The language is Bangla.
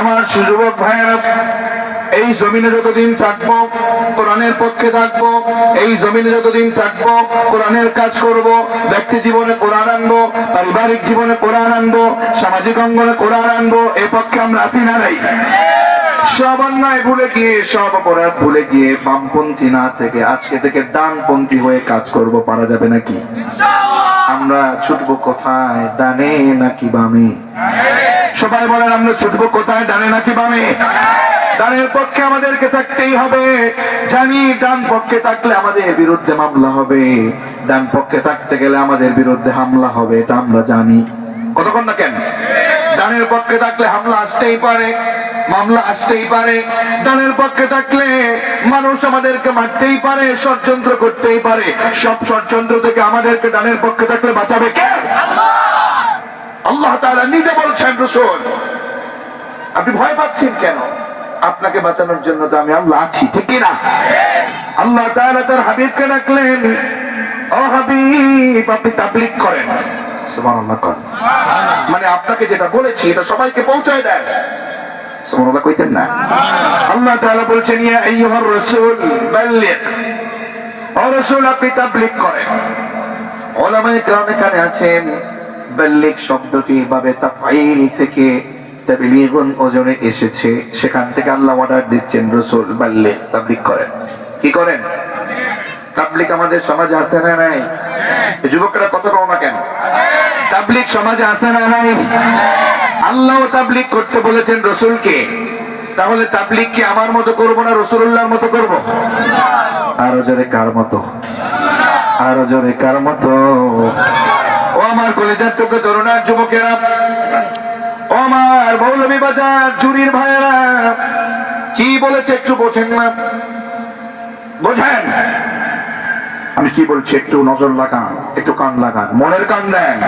আমার সুযুবক ভাইয়েরা, এই জমিনে যতদিন থাকব, কোরআনের পক্ষে থাকব, এই জমিনে যতদিন থাকব, কোরআনের কাজ করব, ব্যক্তি জীবনে কোরআন আনব, পারিবারিক জীবনে কোরআন আনব, সামাজিক অঙ্গনে কোরআন আনব, এ পক্ষে আমরা আসি না নাই? সব অন্যায় ভুলে গিয়ে, সব অপরাধ ভুলে গিয়ে বামপন্থী না থেকে, আজকে থেকে ডানপন্থী হয়ে কাজ করব, পারা যাবে নাকি? আমরা ছুটবো কোথায়, ডানে নাকি বামে? সবাই বলেন, আমরা ছুটবো কোথায়? ডানে নাকি বামে? ডানের পক্ষে আমাদেরকে থাকতেই হবে। জানি, ডান পক্ষে থাকলে আমাদের বিরুদ্ধে মামলা হবে। ডান পক্ষে থাকতে গেলে আমাদের বিরুদ্ধে হামলা হবে, এটা আমরা জানি। কতক্ষণ না কেন? ডানের পক্ষে থাকলে হামলা আসতেই পারে, মামলা আসতেই পারে। ডানের পক্ষে থাকলে মানুষ আমাদেরকে মারতেই পারে, ষড়যন্ত্র করতেই পারে। সব ষড়যন্ত্র থেকে আমাদেরকে ডানের পক্ষে থাকলে বাঁচাবে কে? আল্লাহ! তাআলা নিজে বলছেন, রসুল, আপনি ভয় পাচ্ছেন কেন? আপনাকে বাঁচানোর জন্য তো আমি আল্লাহ আছি, ঠিক না আল্লাহ তাআলা তার হাবিবকে ডাকলেন, ও হাবিব, আপনি তাবলিগ করেন। সুবহানাল্লাহ করেন মানে আপনাকে যেটা বলেছি, এটা সবাইকে পৌঁছায় দেন। সুবহানাল্লাহ কইতেন না। আল্লাহ তাআলা বলছেন, ইয়া আইয়ুহার রাসূল, বাল্লিগ। ও রাসূল, আপনি তাবলিগ করেন। ওলামায়ে কেরাম এখানে আছেন। বাল্লিগ শব্দটি বাবে তাফাইল থেকে তাবলিগুন ওজনে এসেছে। সেখান থেকে আল্লাহ অর্ডার দিচ্ছেন, রাসূল বাল্লিগ তাবলিগ করেন। কি করেন? তাবলিগ আমাদের সমাজে আছে না নাই? এই যুবকরা কত কম না কেন? তাবলিগ সমাজে আছে না নাই? আল্লাহ তাবলিগ করতে বলেছেন রসুলকে। তাহলে তাবলিগ কি আমার মতো করব না রসুল্লাহর মতো করব? আরও জোরে কার মতো? আরও জোরে কার মতো? ও আমার কলেজের টুকরো তরুণার যুবকেরা ও আমার মৌলভী বাজার চুরির ভাইয়েরা, কি বলেছে একটু বোঝেন না? বোঝেন। আমি কি বলছি একটু নজর লাগান, একটু কান লাগান, মনের কান দেন।